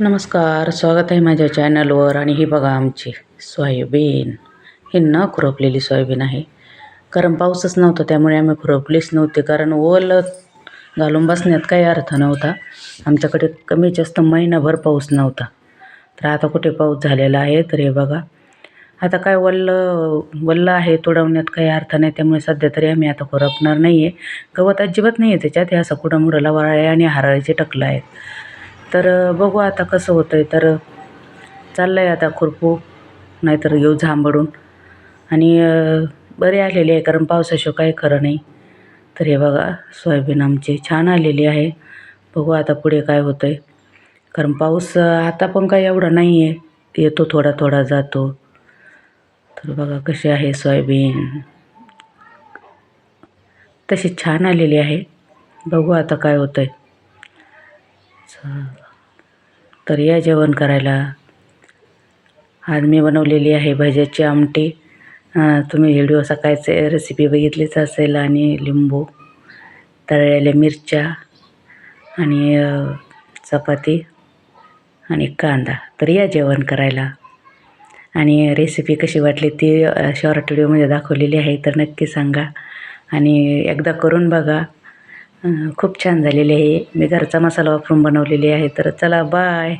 नमस्कार स्वागत आहे माझ्या चॅनलवर आणि ही बघा आमची सोयाबीन. ही न खुरपलेली सोयाबीन आहे. कारण पाऊसच नव्हता त्यामुळे आम्ही खुरपलीच नव्हती. कारण ओल घालून बसण्यात काही अर्थ नव्हता. आमच्याकडे कमी जास्त महिनाभर पाऊस नव्हता. तर आता कुठे पाऊस झालेला आहे तर हे बघा. आता काय वल्ल वल्ल आहे तुडवण्यात काही अर्थ नाही. त्यामुळे सध्या तरी आम्ही आता खुरपणार नाही आहे गवत अजिबात नाही आहे त्याच्यात. हे असं कुडामुडाला वाळे आणि हाराळीचे टकलं आहेत. तर बघू आता कसं होतं आहे तर चाललं आहे आता खुरपू नाहीतर घेऊ झांबडून. आणि बरे आलेले आहे कारण पावसाशिवाय काही खरं नाही. तर हे बघा सोयाबीन आमची छान आलेली आहे. बघू आता पुढे काय होतं आहे कारण पाऊस आता पण काही एवढा नाही आहे येतो थोडा थोडा जातो. तर बघा कशी आहे सोयाबीन. तशी छान आलेली आहे. बघू आता काय होतं आहे तर या जेवण करायला. आज मी बनवलेली आहे भज्याची आमटी. तुम्ही व्हिडिओ सकाळचे रेसिपी बघितलीच असेल आणि लिंबू तळलेल्या मिरच्या आणि चपाती आणि कांदा. तर या जेवण करायला. आणि रेसिपी कशी वाटली ती शॉर्ट व्हिडिओमध्ये दाखवलेली आहे तर नक्की सांगा. आणि एकदा करून बघा. खूप छान झालेली आहे. मी घरचा मसाला वापरून बनवलेली आहे. तर चला बाय